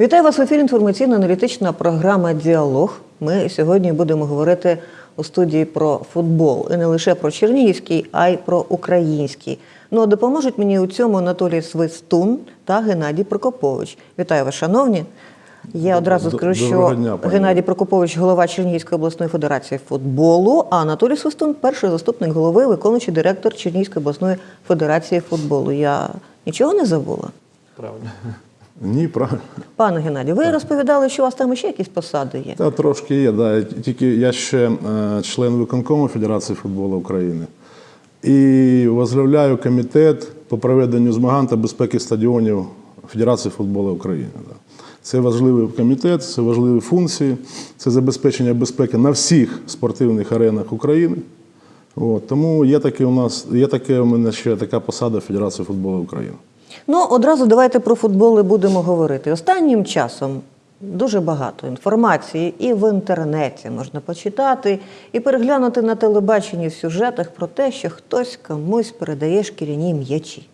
Вітаю вас в ефірі інформаційно-аналітична програма Діалог. Ми сьогодні будемо говорити у студії про футбол і не лише про чернігівський, а й про український. Ну а допоможуть мені у цьому Анатолій Свистун та Геннадій Прокопович. Вітаю вас, шановні. Я одразу скажу, що дня. Геннадій Прокопович голова Чернігівської обласної федерації футболу, а Анатолій Свистун перший заступник голови, виконуючий директор Чернігівської обласної федерації футболу. Я нічого не забула. Правильно. Ні, правильно. Пане Геннадій, ви розповідали, що у вас там ще якісь посади є. Та трошки є, да. Тільки я ще е, член виконкому Федерації футболу України і возглавляю комітет по проведенню змагань та безпеки стадіонів Федерації футболу України. Да. Це важливий комітет, це важливі функції, це забезпечення безпеки на всіх спортивних аренах України. От, тому є таке у нас, є таке у мене ще така посада Федерації футболу України. Ну, одразу давайте про футбол і будемо говорити. Останнім часом дуже багато інформації і в інтернеті можна почитати, і переглянути на телебаченні в сюжетах про те, що хтось комусь передає шкіряні м'ячі.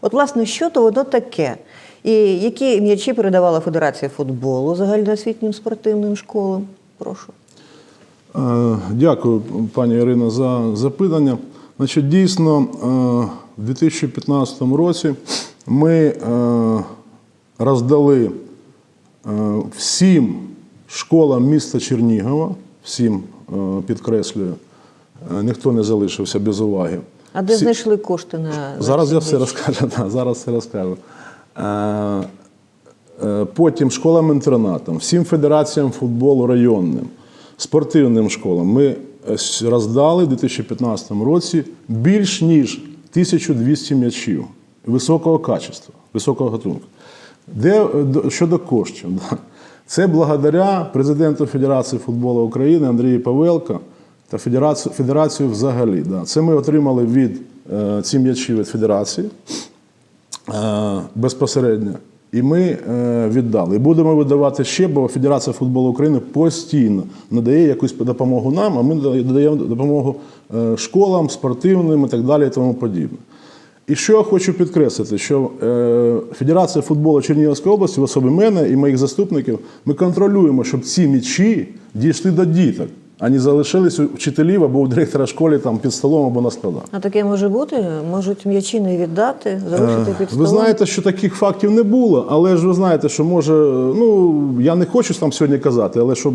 От, власне, що то воно таке? І які м'ячі передавала Федерація футболу загальноосвітнім спортивним школам? Прошу. Е, Дякую, пані Ірино, за запитання. Значить, дійсно, е, в 2015 році ми е, роздали е, всім школам міста Чернігова, всім е, підкреслюю, ніхто не залишився без уваги. А де Всі- знайшли кошти на Зараз я все розкажу. Да, зараз все розкажу. Потім школам-інтернатам, всім федераціям футболу районним, спортивним школам ми роздали в 2015 році більш ніж 1200 м'ячів високого качества, високого гатунку. Де, щодо коштів, це благодаря президенту Федерації футболу України Андрію Павелко та Федерацію, Федерацію взагалі. Да. Це ми отримали від е, ці м'ячі від Федерації е, безпосередньо. І ми е, віддали. І будемо видавати ще, бо Федерація футболу України постійно надає якусь допомогу нам, а ми додаємо допомогу школам, спортивним і так далі, і тому подібне. І що я хочу підкреслити, що е, Федерація футболу Чернігівської області, в особі мене і моїх заступників, ми контролюємо, щоб ці м'ячі дійшли до діток, а не залишились у вчителів або у директора школи там під столом або на складах. А таке може бути? Можуть м'ячі не віддати, залишити під Е, Ви знаєте, що таких фактів не було, але ж ви знаєте, що може, ну я не хочу там сьогодні казати, але щоб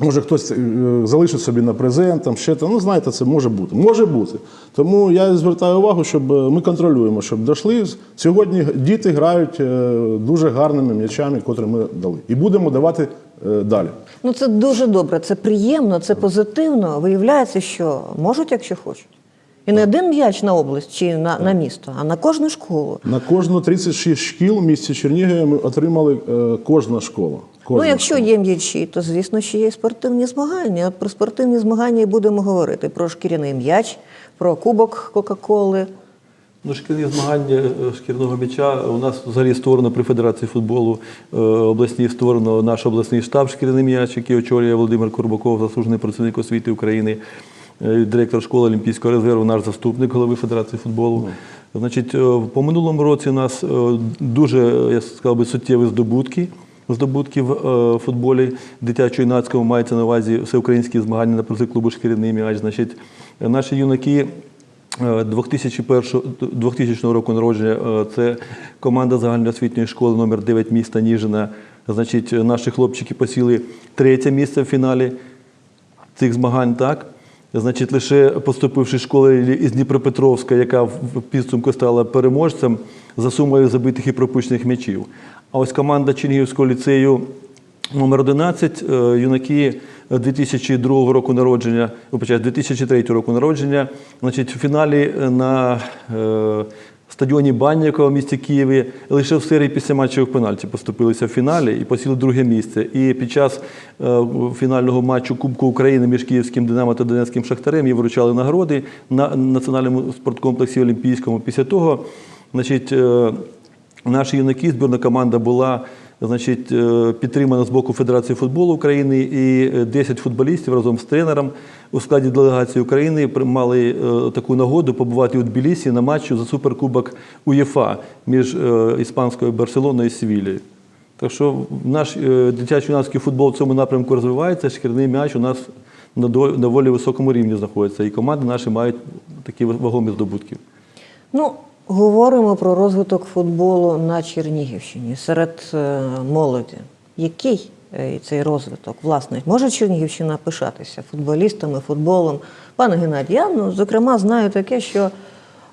може хтось е, залишить собі на презент, там ще там, ну знаєте, це може бути. Може бути. Тому я звертаю увагу, щоб е, ми контролюємо, щоб дійшли. Сьогодні діти грають е, дуже гарними м'ячами, котрі ми дали. І будемо давати далі. Ну це дуже добре, це приємно, це позитивно. Виявляється, що можуть, якщо хочуть. І не один м'яч на область чи на, на місто, а на кожну школу. На кожну 36 шкіл в місті Чернігові ми отримали е, кожна школа. Кожна ну, якщо школа. є м'ячі, то звісно, що є спортивні змагання. От про спортивні змагання і будемо говорити про шкіряний м'яч, про кубок Кока-Коли. Ну, шкільні змагання е, шкірного м'яча у нас взагалі створено при Федерації футболу е, обласній створено наш обласний штаб шкіряний м'яч, який очолює Володимир Курбаков, заслужений працівник освіти України, директор школи Олімпійського резерву, наш заступник голови Федерації футболу. Значить, е, по минулому році у нас е, дуже, я сказав би, суттєві здобутки. Здобутки в е, футболі дитячо-юнацькому мається на увазі всеукраїнські змагання на призи клубу шкіряний м'яч. Значить, е, наші юнаки Е, 2001, 2000 року народження е, це команда загальноосвітньої школи номер 9 міста Ніжина. Значить, е, наші хлопчики посіли третє місце в фіналі цих змагань, так? Значить, лише поступивши з школи із Дніпропетровська, яка в підсумку стала переможцем за сумою забитих і пропущених м'ячів. А ось команда Чернігівського ліцею Номер 11 е, юнаки 2002 року народження, вибачаю, 2003 року народження. Значить, в фіналі на е, стадіоні Банніка в місті Києві лише в серії після матчевих пенальті поступилися в фіналі і посіли друге місце. І під час е, фінального матчу Кубку України між Київським Динамо та Донецьким Шахтарем їм вручали нагороди на національному спорткомплексі Олімпійському. Після того, значить, е, Наші юнаки, збірна команда була значить, е, підтримана з боку Федерації футболу України, і е, 10 футболістів разом з тренером у складі делегації України мали е, таку нагоду побувати у Тбілісі на матчі за суперкубок УЄФА між е, іспанською Барселоною і Севілією. Так що наш е, дитячо-юнацький футбол в цьому напрямку розвивається, шкірний м'яч у нас на доволі високому рівні знаходиться. І команди наші мають такі вагомі здобутки. Ну, говоримо про розвиток футболу на Чернігівщині серед е, молоді. Який е, цей розвиток? Власне, може Чернігівщина пишатися футболістами, футболом? Пане Геннадій, я ну, зокрема знаю таке, що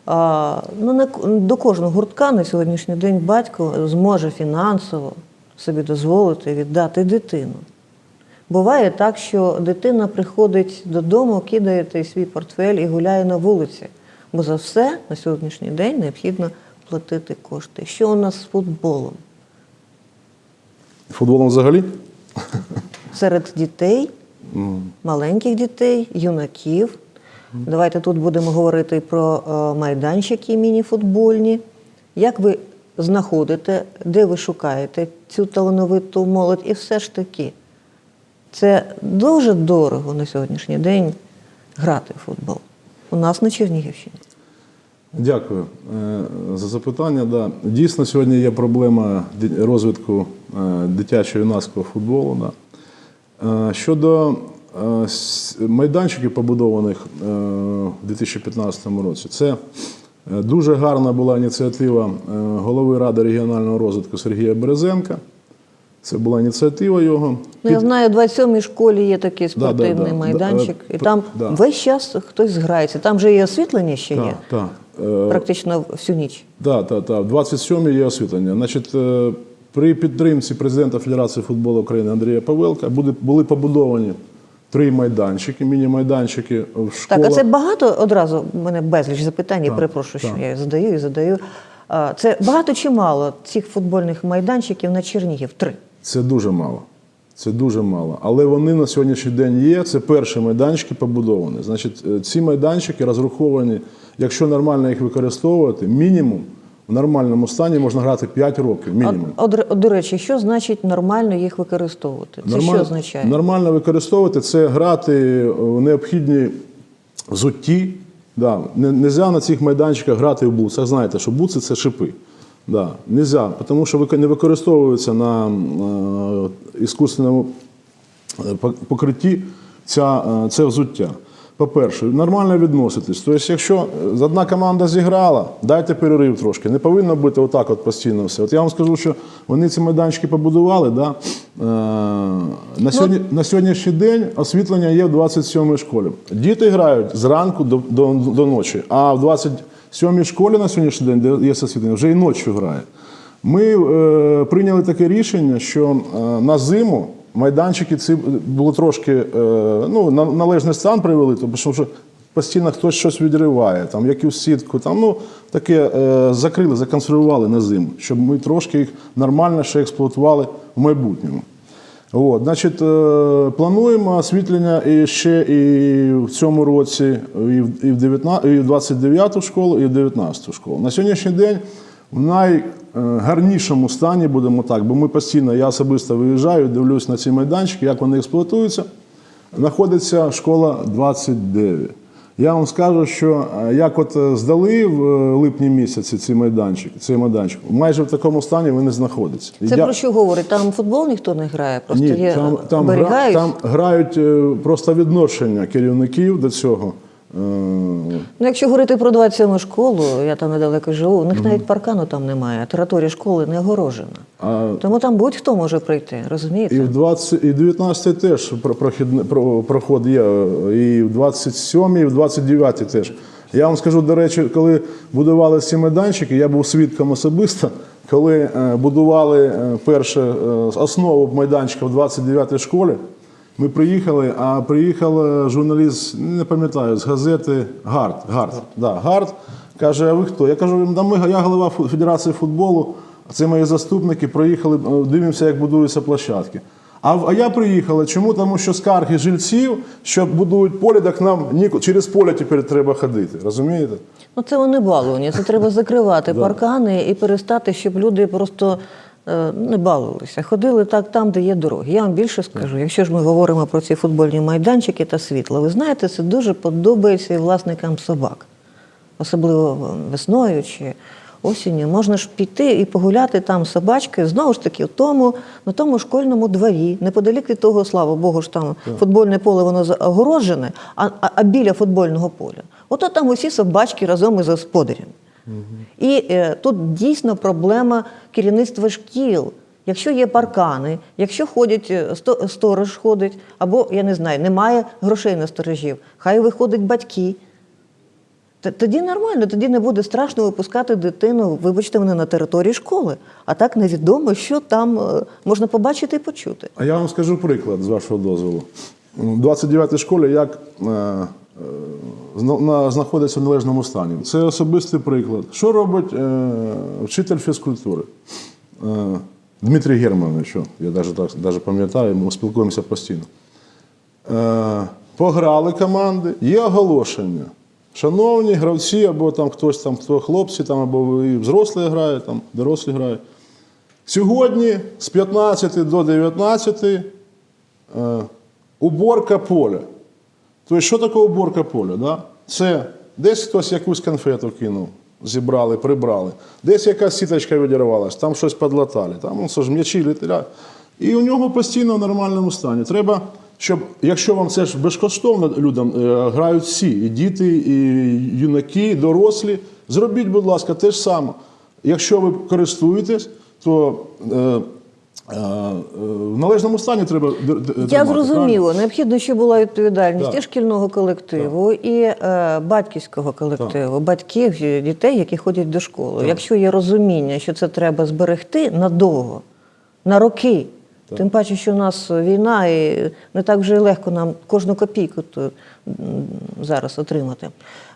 а, ну, не, до кожного гуртка на сьогоднішній день батько зможе фінансово собі дозволити віддати дитину. Буває так, що дитина приходить додому, кидає той свій портфель і гуляє на вулиці. Бо за все на сьогоднішній день необхідно платити кошти. Що у нас з футболом? Футболом взагалі? Серед дітей, маленьких дітей, юнаків. Давайте тут будемо говорити про е, майданчики міні-футбольні. Як ви знаходите, де ви шукаєте цю талановиту молодь? І все ж таки, це дуже дорого на сьогоднішній день грати в футбол. У нас на Чернігівщині. Дякую е, за запитання. Да. Дійсно, сьогодні є проблема розвитку е, дитячо-юнацького футболу. Да. Е, Щодо майданчиків, побудованих в 2015 році, це дуже гарна була ініціатива голови Ради регіонального розвитку Сергія Березенка. Це була ініціатива його. Ну, я знаю, в 27-й школі є такий Да, да, спортивний да. майданчик, Да, і там да. весь час хтось зграється. Там же і освітлення ще є, Так, так. Е, практично всю ніч. Так, так, так. В 27-й є освітлення. Значить, е, при підтримці президента Федерації футболу України Андрія Павелка були побудовані три майданчики, міні-майданчики в Так, а це багато одразу в мене безліч запитань, я перепрошую, що так. я задаю і задаю. Це багато чи мало цих футбольних майданчиків на Чернігів? Три. Це дуже мало. Це дуже мало. Але вони на сьогоднішній день є. Це перші майданчики побудовані. Значить, е, ці майданчики розраховані, якщо нормально їх використовувати, мінімум в нормальному стані можна грати 5 років. Мінімум. от, до речі, що значить нормально їх використовувати? Це що означає? Нормально використовувати це грати в необхідні взутті. Да. Не можна на цих майданчиках грати в буцах. Знаєте, що буци це шипи. Да. Нельзя, тому що не використовується на е, е, покритті ця, е, це взуття. По-перше, нормально відноситись. Тобто, якщо одна команда зіграла, дайте перерив трошки. Не повинно бути отак от постійно все. От я вам скажу, що вони ці майданчики побудували. Да? Е, на, сьогодні, на сьогоднішній день освітлення є в 27-й школі. Діти грають зранку до, до, до ночі, а в 27-й школі на сьогоднішній день, де є освітлення, вже і ночі грає. Ми е, прийняли таке рішення, що е, на зиму майданчики ці було трошки е, ну, на належний стан привели, тому що вже постійно хтось щось відриває, там якусь сітку, там ну таке е, закрили, законсервували на зиму, щоб ми трошки їх нормально ще експлуатували в майбутньому. От, значить, е, плануємо освітлення і ще і в цьому році, і в, і в, 19, і в 29-ту школу, і в 19-ту школу. На сьогоднішній день в найгарнішому стані, будемо так, бо ми постійно, я особисто виїжджаю, дивлюсь на ці майданчики, як вони експлуатуються. Знаходиться школа 29. Я вам скажу, що е, як от е, здали в е, липні місяці ці майданчики, цей майданчик, майже в такому стані вони знаходяться. Це Я- про що говорить? Там футбол ніхто не грає, просто ні, є там, там, гра, там грають просто відношення керівників до цього. Ну, якщо говорити про 27 школу, я там недалеко живу, у них навіть паркану там немає, а територія школи не огорожена. А- Тому там будь-хто може прийти, розумієте? І в 20, і в 19 теж про- прохідне- про- проход є, і в 27, і в 29 теж. Я вам скажу, до речі, коли будували ці майданчики, я був свідком особисто, коли е, будували е, перше е, основу майданчика в 29 школі. Ми приїхали, а приїхав е, журналіст, не пам'ятаю, з газети Гард. Гард, да, Гард каже, а ви хто? Я кажу, да ми, я голова Федерації футболу, а це мої заступники, проїхали, е, дивимося, як будуються площадки. А, а я приїхала. Чому? Тому що скарги жильців, що будують поле, так нам ніку- через поле тепер треба ходити. Розумієте? Ну це вони баловані. Це треба закривати паркани і перестати, щоб люди просто не балувалися. Ходили так там, де є дороги. Я вам більше скажу, якщо ж ми говоримо про ці футбольні майданчики та світло, ви знаєте, це дуже подобається і власникам собак. Особливо весною чи осінню можна ж піти і погуляти там з собачкою, знову ж таки, в тому, на тому школьному дворі, неподалік від того, слава Богу, ж там футбольне поле воно загорожене, а, а, а біля футбольного поля. Ото там усі собачки разом із господарем. І е, тут дійсно проблема керівництва шкіл. Якщо є паркани, якщо ходять е, сто- сторож ходить, або я не знаю, немає грошей на сторожів, хай виходять батьки. Тоді нормально, тоді не буде страшно випускати дитину, вибачте мене, на території школи. А так невідомо, що там е, можна побачити і почути. А я вам скажу приклад з вашого дозволу. У 29-й школі як е, знаходиться в належному стані. Це особистий приклад. Що робить е, вчитель фізкультури? Е, Дмитрій Германович, я навіть, пам'ятаю, ми спілкуємося постійно. Е, пограли команди, є оголошення. Шановні гравці, або там хтось там, хто хлопці, там, або і взрослі грають, там, дорослі грають. Сьогодні з 15 до 19 е, уборка поля. Тобто, що таке уборка поля? Да? Це десь хтось якусь конфету кинув, зібрали, прибрали, десь якась сіточка відірвалась, там щось подлатали, там ну, це ж м'ячі літають. І у нього постійно в нормальному стані. Треба, щоб, якщо вам це ж безкоштовно людям е, грають всі, і діти, і юнаки, і дорослі, зробіть, будь ласка, те ж саме. Якщо ви користуєтесь, то е, в належному стані треба д- Я тримати, зрозуміла, необхідно, щоб була відповідальність Так. і шкільного колективу, і е, батьківського колективу, батьків, дітей, які ходять до школи. Якщо є розуміння, що це треба зберегти надовго, на роки. Тим паче, що у нас війна, і не так вже легко нам кожну копійку то, зараз отримати.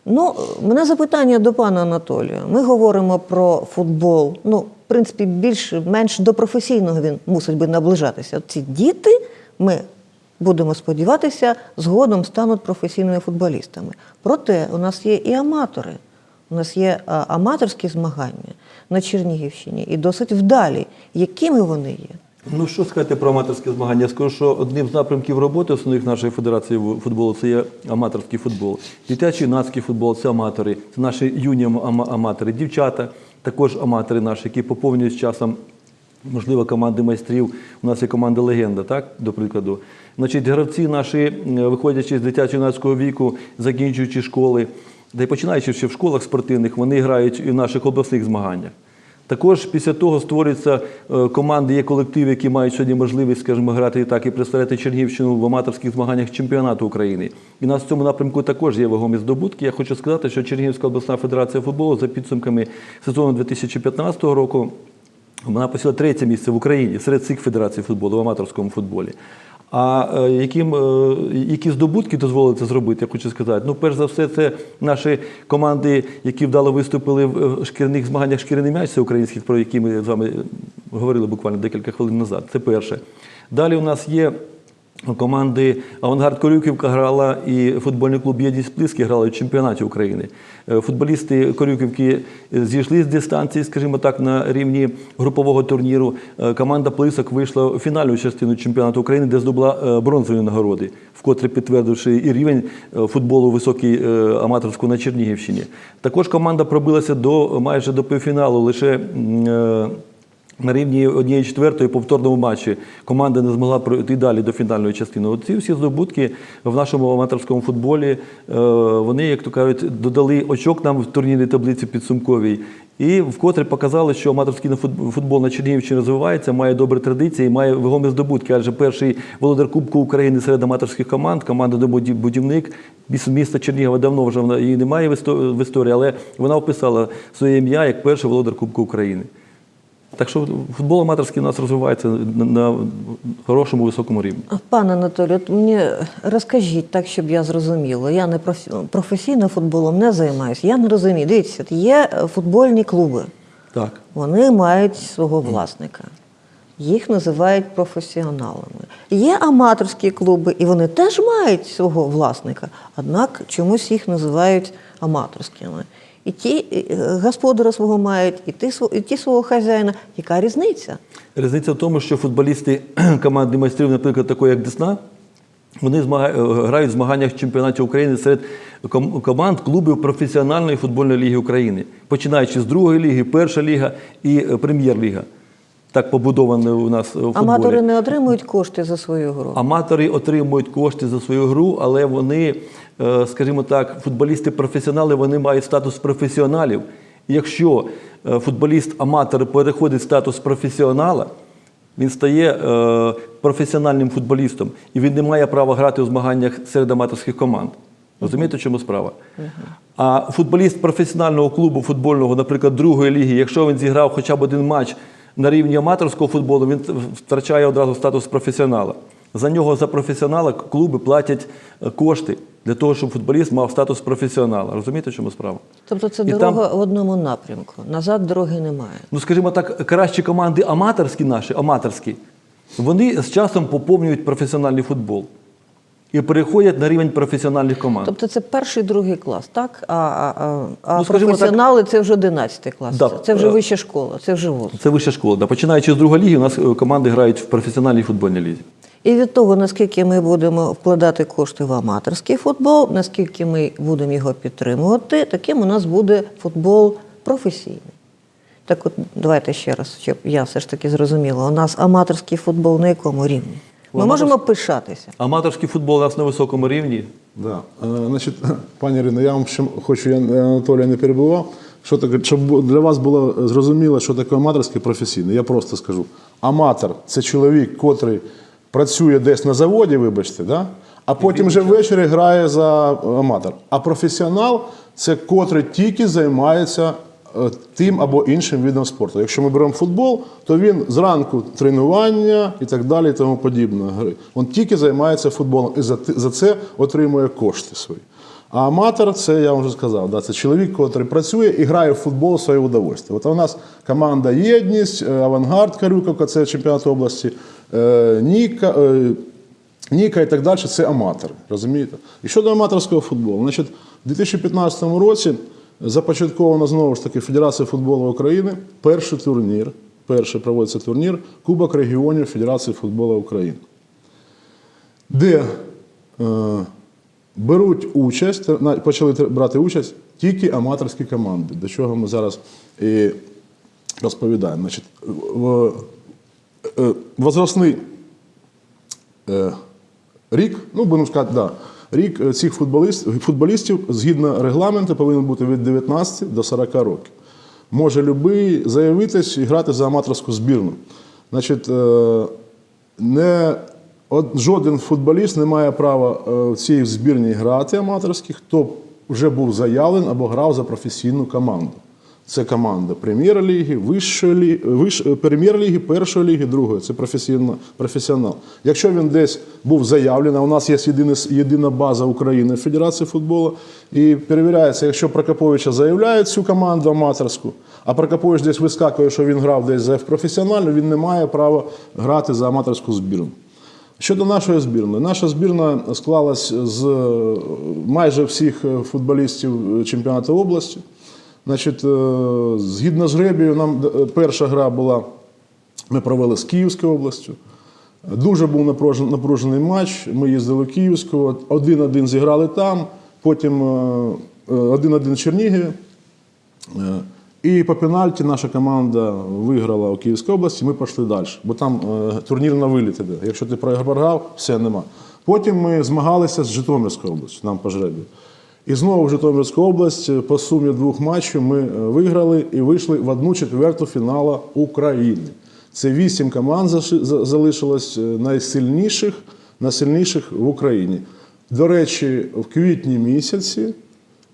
Ну, мене запитання до пана Анатолія. Ми говоримо про футбол. Ну, принципі, більш менш до професійного він мусить би наближатися. От ці діти, ми будемо сподіватися, згодом стануть професійними футболістами. Проте у нас є і аматори. У нас є аматорські змагання на Чернігівщині і досить вдалі. Якими вони є? Ну що сказати про аматорські змагання? Я скажу, що одним з напрямків роботи основних нашої федерації футболу це є аматорський футбол. Дитячий юнацький футбол це аматори, це наші юні ама- аматори, дівчата, також аматори наші, які поповнюють з часом. Можливо, команди майстрів. У нас є команда легенда, так, до прикладу. Значить, гравці наші, е, виходячи з дитячо-юнацького віку, закінчуючи школи, та й починаючи ще в школах спортивних, вони грають і в наших обласних змаганнях. Також після того створюються е, команди, є колективи, які мають сьогодні можливість, скажімо, грати і так і представляти Чернігівщину в аматорських змаганнях чемпіонату України. І нас в цьому напрямку також є вагомі здобутки. Я хочу сказати, що Чернігівська обласна федерація футболу за підсумками сезону 2015 року вона посіла третє місце в Україні серед всіх федерацій футболу в аматорському футболі. А е, яким, е, які здобутки дозволили це зробити, я хочу сказати. Ну, перш за все, це наші команди, які вдало виступили в шкірних змаганнях шкіряний м'яч, це українських, про які ми з вами е, говорили буквально декілька хвилин назад. Це перше. Далі у нас є команди Авангард Корюківка грала і футбольний клуб Єдність Плиски грали в чемпіонаті України. Е, Футболісти Корюківки е, зійшли з дистанції, скажімо так, на рівні групового турніру. Е, Команда Плисок вийшла у фінальну частину чемпіонату України, де здобула бронзові нагороди, вкотре підтвердивши і рівень футболу високий аматорського на Чернігівщині. Також команда пробилася до майже до півфіналу лише. На рівні однієї четвертої повторному матчі команда не змогла пройти далі до фінальної частини. От ці всі здобутки в нашому аматорському футболі, е, вони, як то кажуть, додали очок нам в турнірній таблиці підсумковій. І вкотре показали, що аматорський футбол на Чернігівщині розвивається, має добрі традиції, має вагомі здобутки. Адже перший володар Кубку України серед аматорських команд, команда «Домобудівник» міста Чернігова давно вже її немає в історії, але вона вписала своє ім'я як перший володар Кубку України. Так що футбол аматорський у нас розвивається на, хорошому високому рівні. Пане Анатолію, от мені розкажіть так, щоб я зрозуміла. Я не профі- професійно футболом не займаюся. Я не розумію. Дивіться, є футбольні клуби. Так. Вони мають свого власника. Їх називають професіоналами. Є аматорські клуби, і вони теж мають свого власника, однак чомусь їх називають аматорськими. І ті е, господаря свого мають, і ті, і ті свого хазяїна. Яка різниця? Різниця в тому, що футболісти команди майстрів, наприклад, такої як Десна, Вони е, грають в змаганнях чемпіонатів України серед команд клубів професіональної футбольної ліги України, починаючи з другої ліги, перша ліга і е, прем'єр-ліга. Так побудовано у нас в футболі. Аматори не отримують кошти за свою гру. Аматори отримують кошти за свою гру, але вони, скажімо так, футболісти-професіонали, вони мають статус професіоналів. Якщо е, футболіст-аматор переходить в статус професіонала, він стає е, професіональним футболістом, і він не має права грати у змаганнях серед аматорських команд. Розумієте, в чому справа? А футболіст професіонального клубу футбольного, наприклад, другої ліги, якщо він зіграв хоча б один матч на рівні аматорського футболу, він втрачає одразу статус професіонала. За нього за професіонала клуби платять е, кошти для того, щоб футболіст мав статус професіонала. Розумієте, в чому справа? Тобто це І дорога там- в одному напрямку. Назад дороги немає. Ну, скажімо так, кращі команди аматорські наші, аматорські, вони з часом поповнюють професіональний футбол і переходять на рівень професіональних команд. Тобто це перший, другий клас, так? А, а, а, Ну, скажімо так- професіонали це вже 11 клас. Да. Це, це вже Е, вища школа, це вже вуз. Це вища школа. Да. Починаючи з другої ліги, у нас е, команди грають в професіональній футбольній лізі. І від того, наскільки ми будемо вкладати кошти в аматорський футбол, наскільки ми будемо його підтримувати, таким у нас буде футбол професійний. Так от давайте ще раз, щоб я все ж таки зрозуміла. У нас аматорський футбол на якому рівні? Ми У можемо пишатися. Аматорський футбол у нас на високому рівні. Да. Е, Значить, пані Ірино, я вам ще хочу, я Анатолія не перебував. Що таке, щоб для вас було зрозуміло, що таке аматорський професійний, я просто скажу. Аматор це чоловік, котрий працює десь на заводі, вибачте, да? а потім вже ввечері грає за аматор. А професіонал це котрий тільки займається е, тим або іншим видом спорту. Якщо ми беремо футбол, то він зранку тренування і так далі, і тому подібне. гри. Він тільки займається футболом і за, це отримує кошти свої. А аматор, це я вам вже сказав, да, це чоловік, який працює і грає в футбол своє удовольствие. От у нас команда Єдність, Авангард Карюковка, це чемпіонат області, Ніка. е, Ніка і так далі це аматори, розумієте? І щодо аматорського футболу, значить, у 2015 році започатковано знову ж таки Федерація футболу України перший турнір, перший проводиться турнір Кубок регіонів Федерації футболу України, де е, беруть участь, почали брати участь тільки аматорські команди, до чого ми зараз і розповідаємо. Значить, в- е, возрастний е, рік, ну будемо сказати, да, рік е, цих футболістів, футболістів згідно регламенту повинен бути від 19 до 40 років. Може любий заявитись і грати за аматорську збірну. Значить, е, не, от, жоден футболіст не має права е, в цій збірній грати аматорській, хто вже був заявлений або грав за професійну команду. Це команда прем'єр-ліги, вищої ліги, виш, прем'єр-ліги, першої ліги, другої. Це професіонал. Якщо він десь був заявлений, а у нас є єдина, єдина база України Федерації футболу, і перевіряється, якщо Прокоповича заявляють цю команду аматорську, а Прокопович десь вискакує, що він грав десь за професіональну, він не має права грати за аматорську збірну. Щодо нашої збірної, наша збірна склалась з майже всіх футболістів чемпіонату області. Значить, е, згідно з гребію, нам е, перша гра була, ми провели з Київською областю. Дуже був напружений матч. Ми їздили в Київську, один-один зіграли там, потім е, один-один в Чернігові. І по пенальті наша команда виграла у Київській області, ми пішли далі, бо там турнір на виліт іде. Якщо ти програв, все нема. Потім ми змагалися з Житомирською областю, нам по жребію. І знову в Житомирську область е, по сумі двох матчів ми е, виграли і вийшли в одну четверту фіналу України. Це вісім команд залишилось е, найсильніших, найсильніших в Україні. До речі, в квітні місяці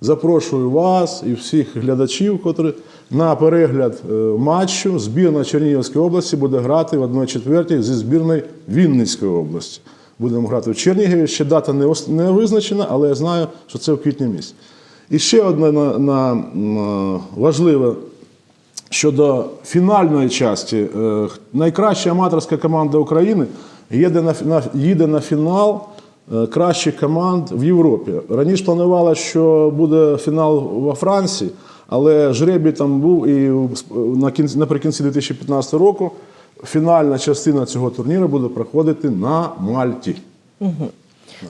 Запрошую вас і всіх глядачів, котрі на перегляд матчу збірна Чернігівської області буде грати в 1-4 зі збірною Вінницької області. Будемо грати в Чернігові. Ще дата не, не визначена, але я знаю, що це в квітні місяці. І ще одне на, на, м, важливе щодо фінальної часті. Е, Найкраща аматорська команда України їде на, на, їде на фінал е, кращих команд в Європі. Раніше планувала, що буде фінал во Франції, але жребій там був і на наприкінці 2015 року фінальна частина цього турніру буде проходити на Мальті.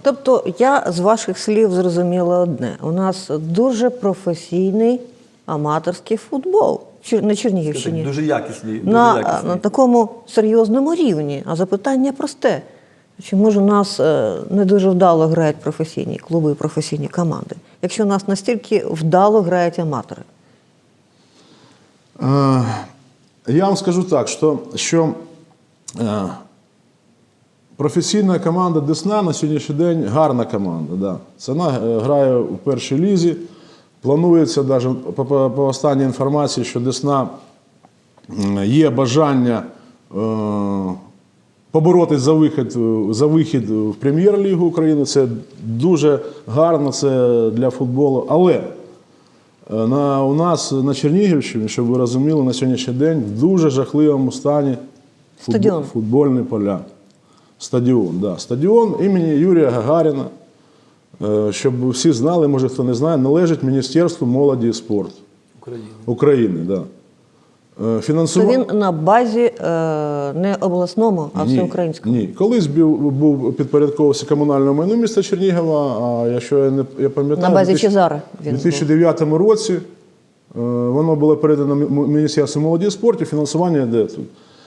Тобто я з ваших слів зрозуміла одне: у нас дуже професійний аматорський футбол на Чернігівщині. Дуже якісні. Дуже на, якісні. на такому серйозному рівні. А запитання просте. Чому ж у нас е, не дуже вдало грають професійні клуби і професійні команди, якщо у нас настільки вдало грають аматори? Я вам скажу так, що, що е, професійна команда Десна на сьогоднішній день гарна команда. Да. Вона е, грає у першій лізі. Планується навіть по, по, по останній інформації, що Десна є бажання е, поборотись за вихід, за вихід в Прем'єр-лігу України. Це дуже гарно це для футболу. Але на, у нас на Чернігівщині, щоб ви розуміли, на сьогоднішній день в дуже жахливому стані футбо- Стадіон. футбольні поля. Стадіон, да. Стадіон імені Юрія Гагаріна, е, щоб всі знали, може хто не знає, належить Міністерству молоді і спорту України. України. Да. Е, То він на базі е, не обласному, а всеукраїнському. Ні, колись був, був підпорядковувався комунальному майну міста Чернігова, а якщо я не я пам'ятаю, На базі Чезара У він був. 2009 році е, воно було передано Міністерству молоді і спорту, фінансування йде тут.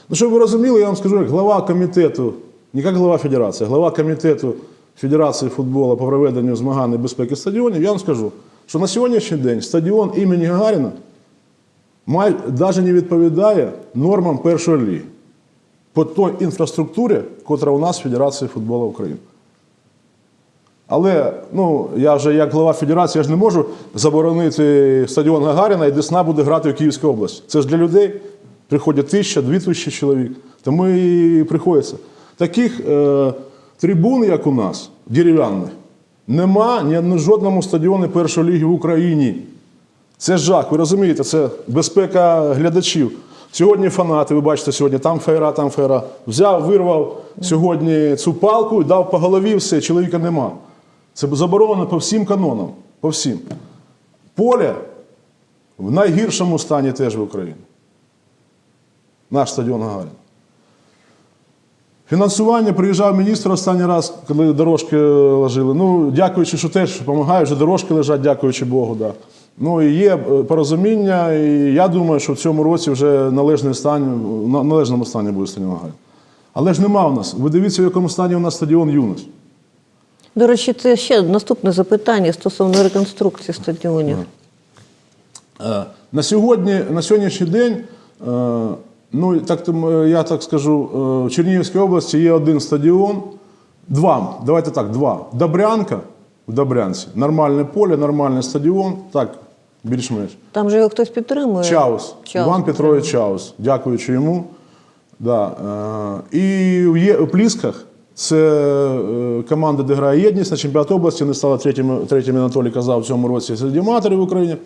Ну, щоб ви розуміли, я вам скажу, як глава комітету, не як глава федерації, а глава комітету Федерації футболу по проведенню змагань і безпеки стадіонів, я вам скажу, що на сьогоднішній день стадіон імені Гагаріна навіть не відповідає нормам першої ліги по той інфраструктурі, котра у нас в Федерації футболу України. Але ну, я вже як глава федерації я ж не можу заборонити стадіон Гагаріна і Десна буде грати в Київській області. Це ж для людей приходять тисяча, дві тисячі чоловік. Тому і приходиться. Таких е, трибун, як у нас, дерев'яних, нема ні на жодному стадіоні першої ліги в Україні. Це жах, ви розумієте, це безпека глядачів. Сьогодні фанати, ви бачите, сьогодні там фейра, там фейра. Взяв, вирвав сьогодні цю палку, і дав по голові, все, чоловіка нема. Це заборонено по всім канонам. По всім. Поле в найгіршому стані теж в Україні. Наш стадіон Гагарін. Фінансування приїжджав міністр останній раз, коли дорожки ложили. Ну, дякуючи, що теж допомагає, вже дорожки лежать, дякуючи Богу. Да. Ну і є е, порозуміння, і я думаю, що в цьому році вже належний стан, на належному стані буде стадіон Гагарін. Але ж нема у нас. Ви дивіться, в якому стані у нас стадіон Юність. До речі, це ще наступне запитання стосовно реконструкції стадіонів. Е, На сьогодні, на сьогоднішній день, е, ну так я так скажу, в Чернігівській області є один стадіон, два, давайте так, два. Добрянка в Добрянці, нормальне поле, нормальний стадіон, так, більш-менш. Там же його хтось підтримує. Чаус, Чаус Іван Петрович Чаус, дякуючи йому. Да. е, І Є- у Плісках це е, команда, де грає єдність на чемпіонат області. Вони стали третіми, третіми Анатолій казав в цьому році серед аматорів в Україні.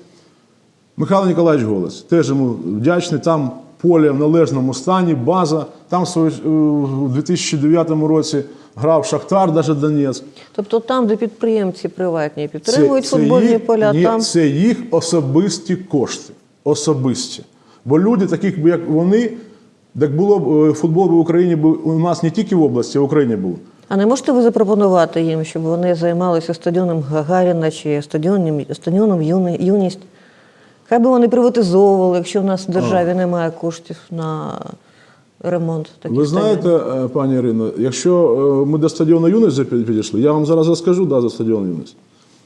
Михайло Ніколаївич Голос. Теж йому вдячний. Там поле в належному стані, база. Там у 2009 році грав Шахтар, навіть Донецьк. Тобто там, де підприємці приватні підтримують футбольні їх, поля, ні, там це їх особисті кошти. Особисті. Бо люди, таких як вони, так було б е, футбол в Україні був у нас не тільки в області, а в Україні був. А не можете ви запропонувати їм, щоб вони займалися стадіоном Гагаріна чи стадіоном, стадіоном Юни- Юність? Хай би вони приватизовували, якщо в нас в державі немає коштів на ремонт таких Ви знаєте, е, пані Ірино, якщо е, ми до стадіону Юність підійшли, я вам зараз розкажу да, за стадіон Юність.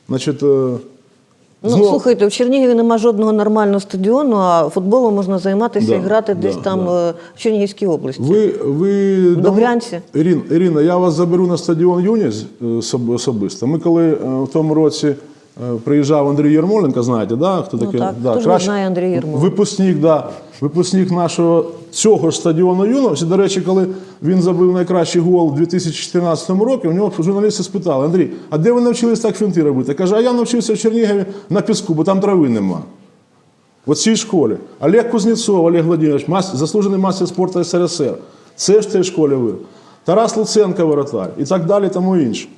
Значить, е, Ну, слухайте, в Чернігові немає жодного нормального стадіону, а футболом можна займатися Да, і грати десь там да. в Чернігівській області. Ви, ви Добрянці? Ірин, Ірина, я вас заберу на стадіон Юніс особисто. Ми коли в тому році приїжджав Андрій Єрмоленко, знаєте, да, хто Ну так, да, хто ж не знає Андрія Єрмоленка? Випускник, да, випускник нашого цього ж стадіону Юніс. І, до речі, коли він забив найкращий гол у 2014 році, у нього журналісти спитали, Андрій, а де ви навчились так фінти робити? Каже, а я навчився в Чернігові на піску, бо там трави нема. В цій школі. Олег Кузнєцов, Олег Владимирович, мас- заслужений мастер спорту СРСР. Це ж в цій школі ви. Тарас Луценко, воротар і так далі, тому інше.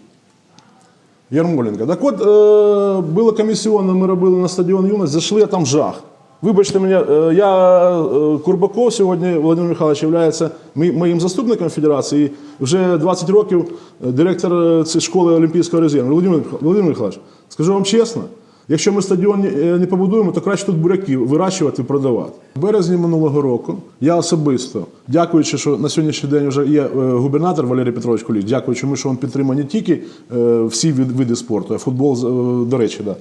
Ярмоленко. Так от, е, було комісіонно, ми робили на стадіон юність, зайшли, а там жах. Вибачте мене, е, я е, Курбаков сьогодні Володимир Михайлович є моїм заступником федерації. І вже 20 років директор цієї школи Олімпійського резерву. Володимир Михайлович, скажу вам чесно, якщо ми стадіон е, не побудуємо, то краще тут буряки вирощувати і продавати. В березні минулого року я особисто, дякуючи, що на сьогоднішній день вже є е, губернатор Валерій Петрович Куліч, дякуючи що він підтримує не тільки е, всі види спорту, а футбол, до речі, да.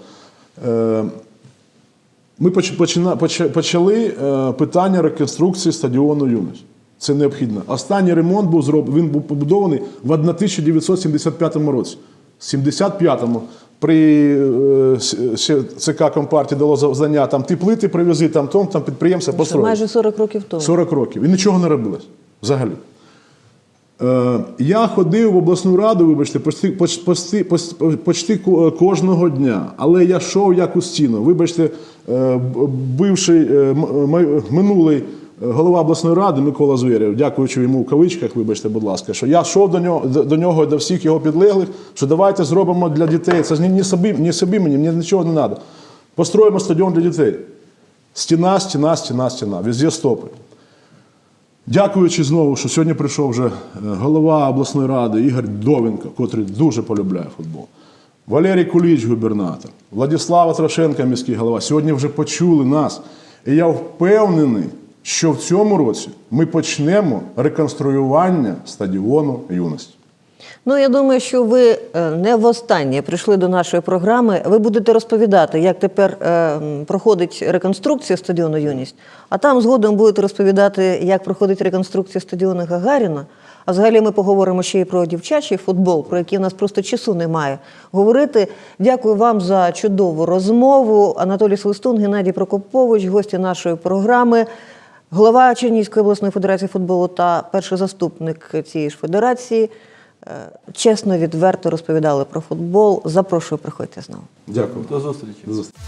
Ми почали питання реконструкції стадіону Юність. Це необхідно. Останній ремонт був зроблений, він був побудований в 1975 році. В 75-му при е, ЦК Компартії дало завдання там ті плити привези, там том, там підприємства построїли. майже 40 років тому. 40 років. І нічого не робилось взагалі. Е, я ходив в обласну раду, вибачте, почти, поч- почти, поч- почти кожного дня. Але я йшов як у стіну. Вибачте, е, бивший минулий голова обласної ради Микола Звєрєв, дякуючи йому в кавичках, вибачте, будь ласка, що я йшов до нього, до, нього і до всіх його підлеглих, що давайте зробимо для дітей. Це ні собі, ні собі мені, мені нічого не треба. Построїмо стадіон для дітей. Стіна, стіна, стіна, стіна. Везде стопи. Дякуючи знову, що сьогодні прийшов вже е, голова обласної ради Ігор Довенко, котрий дуже полюбляє футбол. Валерій Куліч, губернатор, Владислава Трошенка, міський голова, сьогодні вже почули нас. І я впевнений, що в цьому році ми почнемо реконструювання стадіону юності. Ну, я думаю, що ви е, не востаннє прийшли до нашої програми. Ви будете розповідати, як тепер е, проходить реконструкція стадіону Юність, а там згодом будете розповідати, як проходить реконструкція стадіону Гагаріна. А взагалі ми поговоримо ще й про дівчачий футбол, про який у нас просто часу немає говорити. Дякую вам за чудову розмову. Анатолій Свистун, Геннадій Прокопович, гості нашої програми. Голова Чернігівської обласної федерації футболу та перший заступник цієї ж федерації е, чесно, відверто розповідали про футбол. Запрошую, приходьте знову. Дякую. До зустрічі. До зустрічі.